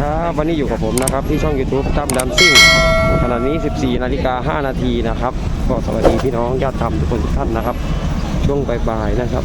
ครับวันนี้อยู่กับผมนะครับที่ช่อง YouTube ตั้มดำซิ่งขณะนี้ 14นาฬิกา5นาทีนะครับก็สวัสดีพี่น้องญาติธรรมทุกคนทุกท่านนะครับ ช่วงบ่ายๆนะครับ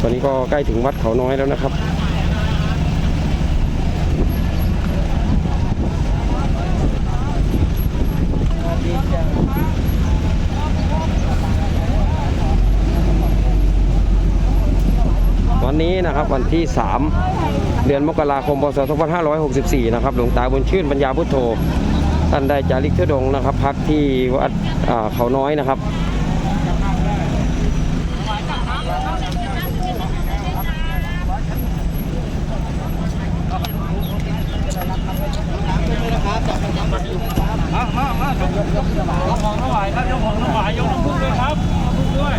ตอนนี้ก็ใกล้ถึงวัดเขาน้อยแล้วนะครับ วันนี้นะครับวันที่ 3 เดือนมกราคมพศ2564 นะครับหลวงตาบุญชื่นปัญญาพุทโธท่านได้จาริกเทดงนะครับพักที่วัดเขาน้อยนะครับ มามามาเจ้าของถวายครับเจ้าของถวายยกน้ำพุด้วยครับน้ำพุด้วย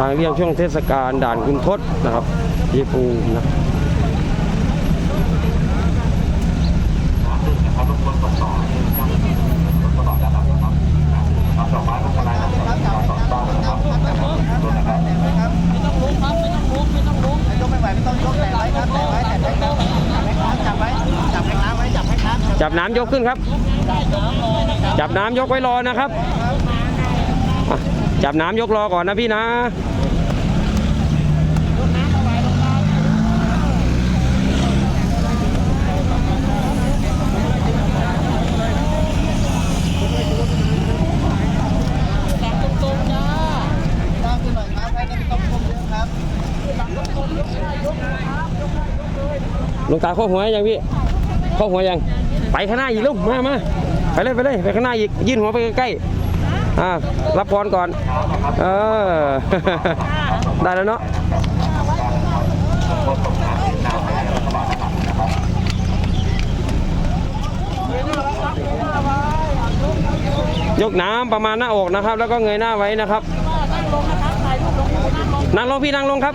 ทางเลี่ยงช่วงเทศกาลด่านคุณทศนะครับยี่ปูมินะยกไม่ไหวไม่ต้องยกแต่ไว้ครับแต่ไว้แต่ไว้ครับจับไว้จับให้น้ำไว้จับให้น้ำจับน้ำยกขึ้นครับ จับน้ำยกไว้รอนะครับอะ จับน้ำยกรอก่อนนะพี่นะลงตาข้อหัวยังพี่ข้อหัวยัง ไปข้างหน้าอีกลูกมามาไปเลยไปเลยไปข้างหน้าอีกยื่นหัวไปใกล้ๆ อ่ารับพรก่อน เออ ได้แล้วเนาะยกน้ำประมาณหน้าอกนะครับ แล้วก็เงยหน้าไว้นะครับ นั่งลงพี่นั่งลงครับ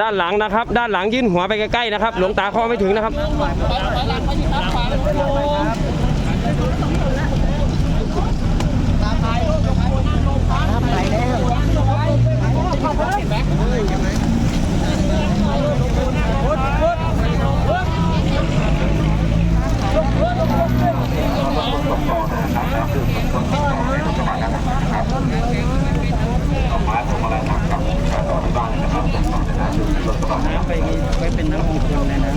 ด้านหลังนะครับ ด้านหลังยื่นหัวไปใกล้ๆนะครับ หลวงตาเข้อไม่ถึงนะครับำไหลแล้ว น้ำไปไว้เป็นน้ำมงคลเลยนะ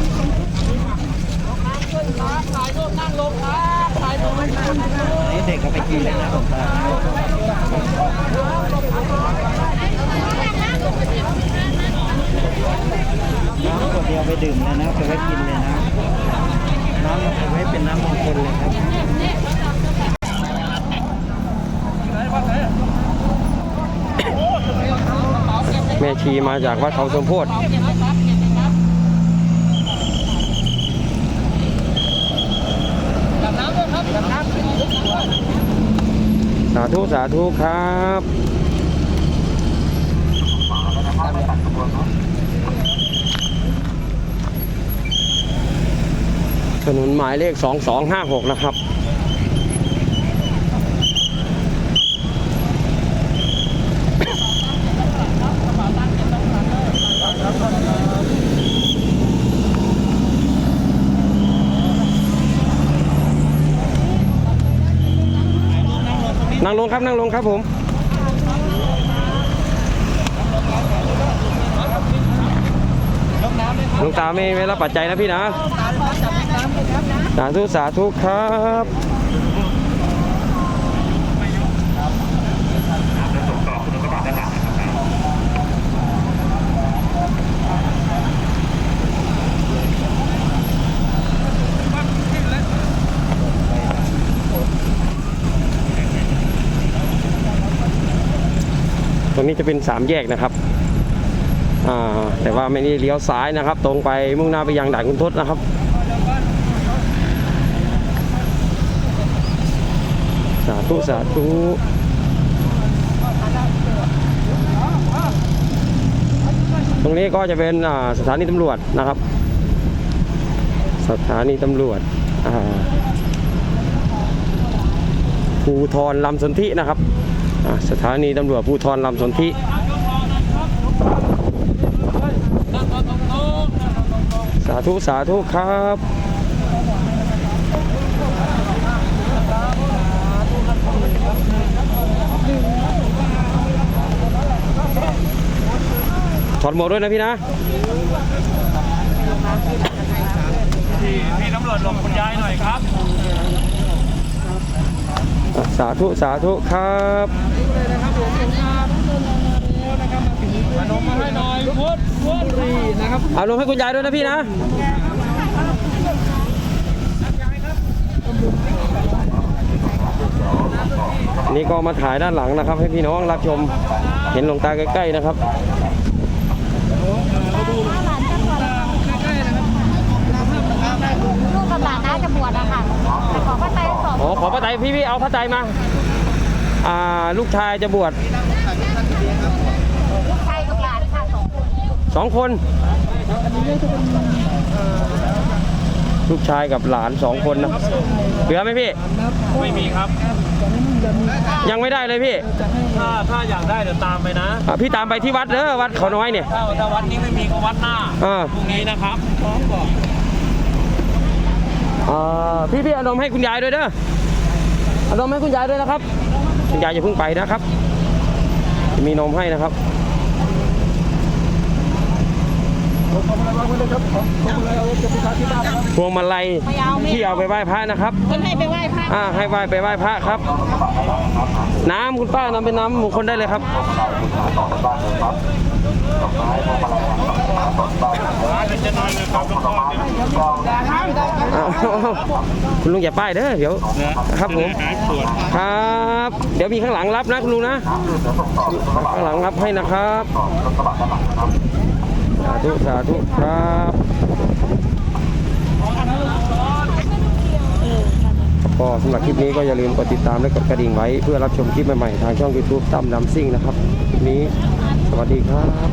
นี่เด็กก็ไปกินเลยนะผมตาน้ำขวดเดียวไปดื่มเลยนะไปไว้กินเลยนะ น้ำไปไว้เป็นน้ำมงคลเลยครับแม่ชีมาจากวัดเขาสมโพธิ ธุสาธุครับถนนหมายเลข 2256 นะครับ นั่งลงครับนั่งลงครับผมลุงตาไม่ไม่รับปัจจัยนะพี่นะสาธุสาธุครับ ตรงนี้จะเป็นสามแยกนะครับแต่ว่าไม่ได้เลี้ยวซ้ายนะครับ ตรงไปมุ่งหน้าไปยังด่านคุณทศนะครับสาธุสาธุตรงนี้ก็จะเป็นสถานีตำรวจนะครับ สถานีตำรวจภูทรลำสนธินะครับ สถานีตำรวจภูทรลำสนธิสาธุ สาธุ ครับถอดหมวกด้วยนะพี่นะ พี่พี่ตำรวจหลบคุณยายหน่อยครับ สาธุ สาธุครับน้อยพุทธพุทธรีนะครับเอาลงให้คุณยายด้วยนะพี่นะนี่ก็มาถ่ายด้านหลังนะครับ ให้พี่น้องรับชมเห็นหลวงตาใกล้ๆนะครับลูกกับหลานน่าจะบวชอะค่ะ ระไตรสอบอ๋อขอพระไตรพี่พี่เอาพระไตรมา อ่าลูกชายจะบวชลูกชายกับหลานค่ะสองคนสองคน ลูกชายกับหลานสองคนนะเหลือไหมพี่ ไม่มีครับ ยังไม่ได้เลยพี่ ถ้าถ้าอยากได้เดี๋ยวตามไปนะอะพี่ตามไปที่วัดเด้อวัดเขาน้อยเนี่ย ถ้าถ้าวัดนี้ไม่มีก็วัดหน้าอ่า พรุ่งนี้นะครับพร้อมบอกอ่า พี่พี่เอานมให้คุณยายด้วยเด้อเอานมให้คุณยายด้วยนะครับ คุณยายอย่าเพิ่งไปนะครับ มีนมให้นะครับพวงมาลัยที่เอาไปไหว้พระนะครับเพิ่นให้ไปไหว้พระอ่าให้ไหว้ไปไหว้พระครับ น้ำคุณป้านำเป็นน้ำมงคลได้เลยครับ จะนอนเลยครับหลวงพ่อเนี่ยอ้าวคุณลุงอย่าป้ายเด้อเดี๋ยวครับผม หายปวดครับ เดี๋ยวมีข้างหลังรับนะคุณลุงนะ ข้างหลังรับให้นะครับสาธุสาธุครับก็สำหรับคลิปนี้ก็อย่าลืมกดติดตามและกดกระดิ่งไว้ เพื่อรับชมคลิปใหม่ๆ ทางช่อง YouTube ตั้มดำซิ่งนะครับ คลิปนี้สวัสดีครับ